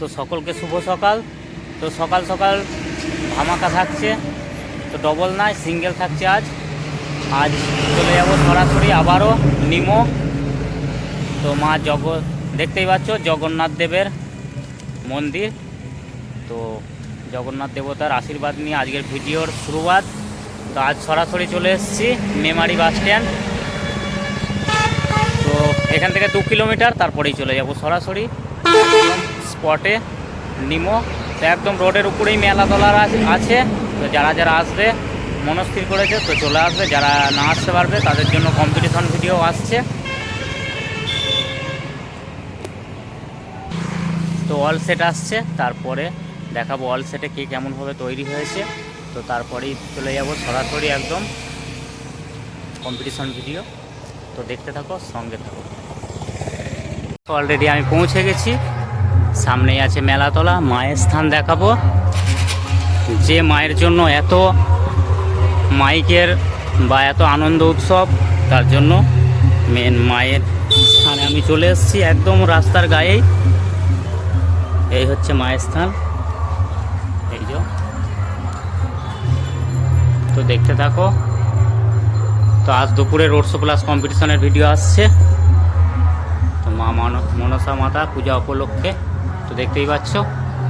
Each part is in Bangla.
তো সকলকে শুভ সকাল। তো সকাল সকাল ধামাকা থাকছে। তো ডবল নয় সিঙ্গেল থাকছে আজ। আজ চলে যাব সরাসরি আবারও নিমো। তো মা জগ, দেখতেই পাচ্ছ জগন্নাথ দেবের মন্দির। তো জগন্নাথ দেবতার আশীর্বাদ নিয়ে আজকের ভিডিওর শুরুয়াত। তো আজ সরাসরি চলে এসেছি মেমারি বাস স্ট্যান্ড। তো এখান থেকে দু কিলোমিটার, তারপরেই চলে যাব সরাসরি। স্পটে, নিমো। তো একদম রোডের উপরেই মেলা দলার আছে। তো যারা যারা আসবে, মনস্থির করেছে, তো চলে আসবে। যারা না আসতে পারবে, তাদের জন্য কম্পিটিশন ভিডিও আসছে। তো অল সেট আসছে। তারপরে দেখাবো অল সেটে কে কেমনভাবে তৈরি হয়েছে। তো তারপরেই চলে যাব সরাসরি একদম কম্পিটিশন ভিডিও তো দেখতে থাকো, সঙ্গে থাকো। অলরেডি আমি পৌঁছে গেছি। সামনেই আছে মেলাতলা, মায়ের স্থান দেখাবো। যে মায়ের জন্য এত মাইকের বা এত আনন্দ উৎসব, তার জন্য মেন মায়ের স্থানে আমি চলে এসেছি একদম রাস্তার গায়েই। এই হচ্ছে মায়ের স্থান। এই যে। তো দেখতে থাকো। তো আজ দুপুরে রোড শো প্লাস কম্পিটিশনের ভিডিও আসছে। তো মা মন- মনসা মাতা পূজা উপলক্ষে দেখতেই পাচ্ছ।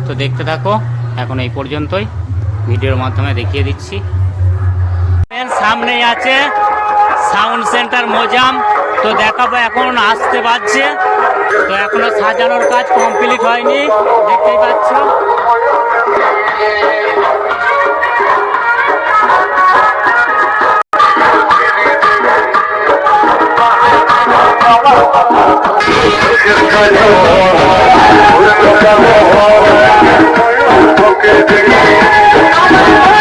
তো দেখতে থাকো, এখন এই পর্যন্তই। ভিডিওর মাধ্যমে দেখিয়ে দিচ্ছি। এর সামনেই আছে সাউন্ড সেন্টার মোজাম। তো দেখাবো এখন আসতে পারছে তো এখনও সাজানোর কাজ কমপ্লিট হয়নি। দেখতেই পাচ্ছ। Thank you.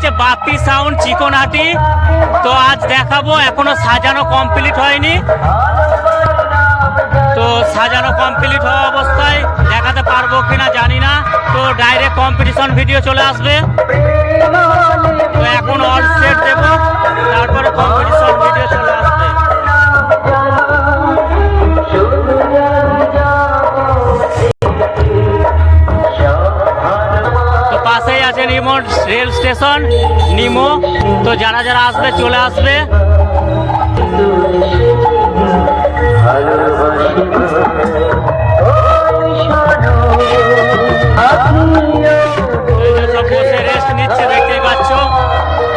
আছে বাপি সাউন্ড চিকনহাটি তো আজ দেখাবো, এখনও সাজানো কমপ্লিট হয়নি। তো সাজানো কমপ্লিট হওয়া অবস্থায় দেখাতে পারব কিনা জানি না। তো ডাইরেক্ট কম্পিটিশন ভিডিও চলে আসবে। রেল স্টেশন, নিমো। তো যারা যারা আসবে, চলে আসবে। সব রেস্ট নিচ্ছে, দেখতেই পাচ্ছ।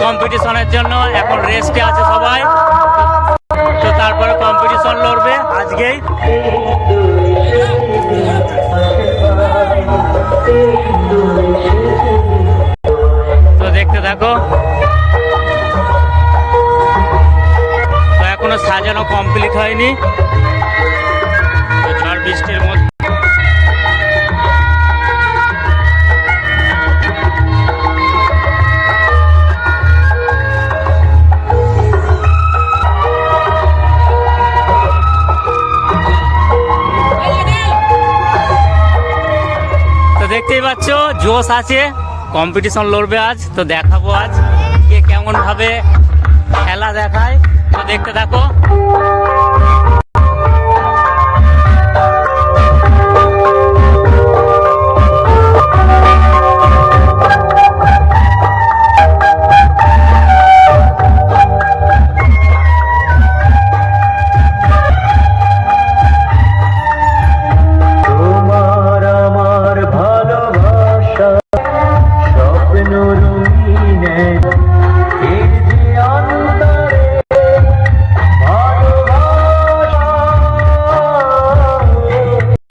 কম্পিটিশনের জন্য এখন রেস্টে থাকো তো এখনও সাজানো কমপ্লিট হয়নি। ঝড় বৃষ্টির মধ্যে দেখতেই পাচ্ছ জোশ আছে। কম্পিটিশন লড়বে আজ তো দেখাবো আজ কে কেমন ভাবে খেলা দেখায়। তো দেখতে থাকো।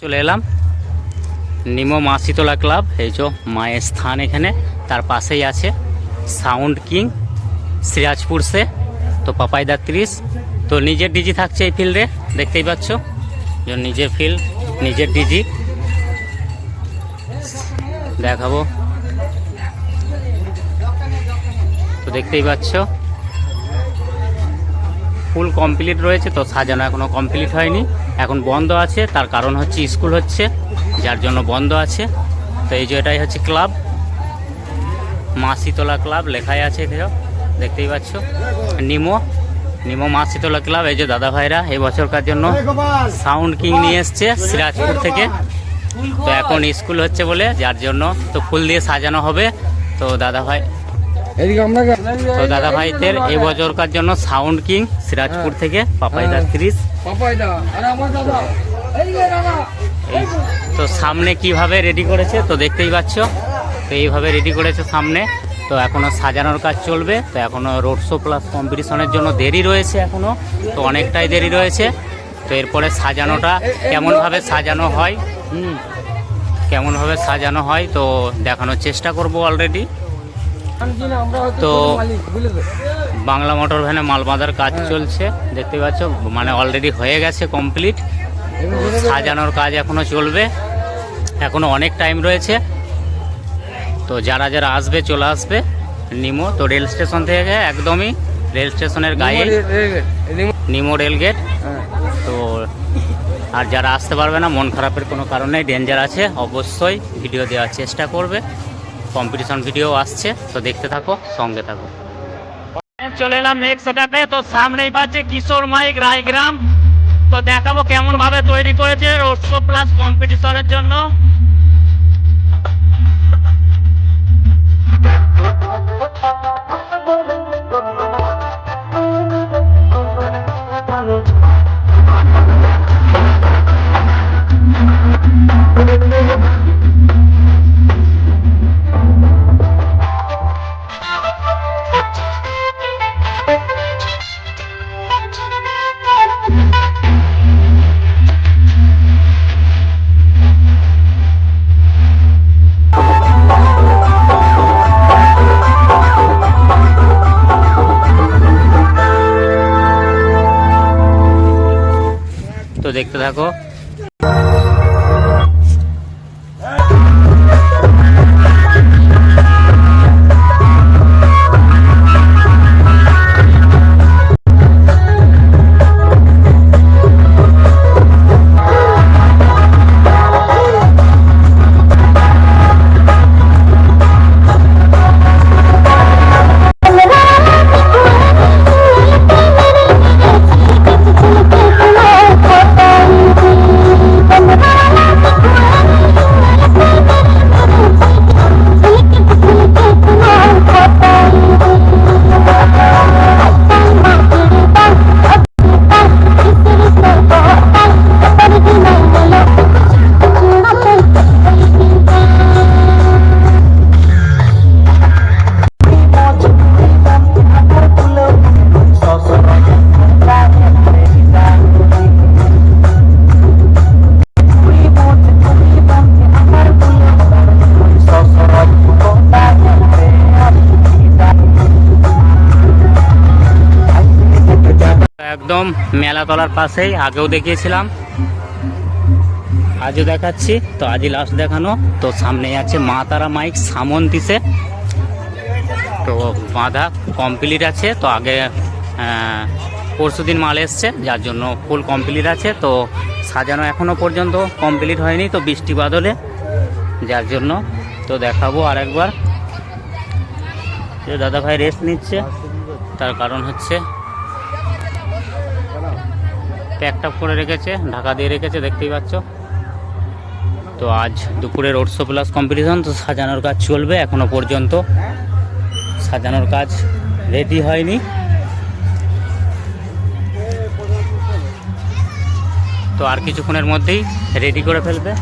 চলে এলাম। নিমো মাসিতলা ক্লাব, এই যে মায়ের স্থান এখানে, তার পাশেই আছে সাউন্ড কিং, সিরাজপুর সে, তো পাপাইদা ত্রিশ। তো নিজের ডিজি থাকছে এই ফিল্ডে দেখতেই পাচ্ছ। নিজের ফিল্ড নিজের ডিজি দেখাবো। তো দেখতেই পাচ্ছ। ফুল কমপ্লিট রয়েছে, তো সাজানো এখনও কমপ্লিট হয়নি। এখন বন্ধ আছে, তার কারণ হচ্ছে স্কুল হচ্ছে, যার জন্য বন্ধ আছে। তো এই যে এটাই হচ্ছে ক্লাব মাসিতলা ক্লাব লেখাই আছে এখানে, দেখতেই পাচ্ছ। নিমো নিমো মাসিতলা ক্লাব এই যে দাদা ভাইরা এই বছরকার জন্য সাউন্ড কিং নিয়ে এসছে সিরাজপুর থেকে। তো এখন স্কুল হচ্ছে বলে, যার জন্য তো ফুল দিয়ে সাজানো হবে। তো দাদা ভাই তো দাদা ভাইদের বছরকার জন্য সাউন্ড কিং সিরাজপুর থেকে পাপাইদা ত্রিশ এই তো সামনে কীভাবে রেডি করেছে তো দেখতেই পাচ্ছ তো এইভাবে রেডি করেছে সামনে তো এখনও সাজানোর কাজ চলবে তো এখনও রোড শো প্লাস কম্পিটিশনের জন্য দেরি রয়েছে এখনও তো অনেকটাই দেরি রয়েছে তো এরপরে সাজানোটা কেমনভাবে সাজানো হয় হুম কেমনভাবে সাজানো হয় তো দেখানোর চেষ্টা করব অলরেডি তো বাংলা মোটর ভ্যানে মাল বাঁধার কাজ চলছে দেখতে পাচ্ছ মানে অলরেডি হয়ে গেছে কমপ্লিট সাজানোর কাজ এখনও চলবে এখনও অনেক টাইম রয়েছে। তো যারা যারা আসবে চলে আসবে নিমো তো রেল স্টেশন থেকে একদমই রেল স্টেশনের গায়ে নিমো রেল গেট। হ্যাঁ। তো আর যারা আসতে পারবে না মন খারাপের কোনো কারণ ডেঞ্জার আছে অবশ্যই ভিডিও দেওয়ার চেষ্টা করবে। কম্পিটিশন ভিডিও আসছে, তো দেখতে থাকো, সঙ্গে থাকো। চলে এলাম নেক্সট সেটাপে তো সামনেই পাচ্ছে কিশোর মাইক রায়গ্রাম। তো দেখাবো কেমন ভাবে তৈরি করেছে রোডশো প্লাস কম্পিটিশনের জন্য। তো দেখতে থাকো। বেলাতলার পাশেই, আগেও দেখিয়েছিলাম। আজও দেখাচ্ছি, তো আজই লাস্ট দেখানো। তো সামনেই আছে মা তারা মাইক সামন্তিসে তো বাঁধা কমপ্লিট আছে, তো আগে পরশু দিন মাল এসছে, যার জন্য ফুল কমপ্লিট আছে। তো সাজানো এখনও পর্যন্ত কমপ্লিট হয়নি, তো বৃষ্টি বাদলে, যার জন্য। তো দেখাবো আরেকবার। যে দাদা ভাই রেস্ট নিচ্ছে, তার কারণ হচ্ছে প্যাকটা করে রেখেছে, ঢাকা দিয়ে রেখেছে, দেখতেই পাচ্ছ। তো আজ দুপুরে রোড শো প্লাস কম্পিটিশন তো সাজানোর কাজ চলবে এখনও পর্যন্ত। সাজানোর কাজ রেডি হয়নি। তো আর কিছুক্ষণের মধ্যেই রেডি করে ফেলবে।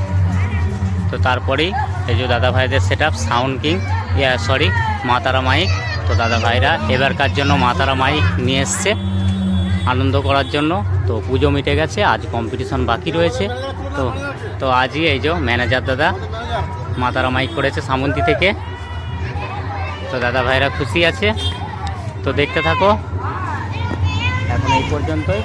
তো তারপরেই এই যে দাদা ভাইদের set sound king yeah sorry মাতারা মাইক। তো দাদা ভাইরা এবারকার জন্য মাতারা মাইক নিয়ে এসছে, আনন্দ করার জন্য। তো পুজো মিটে গেছে, আজ কম্পিটিশন বাকি রয়েছে। তো তো আজই এই যে ম্যানেজার দাদা মাতারা মাইক করেছে সামন্তী থেকে। তো দাদা ভাইরা খুশি আছে। তো দেখতে থাকো। এখন এই পর্যন্তই।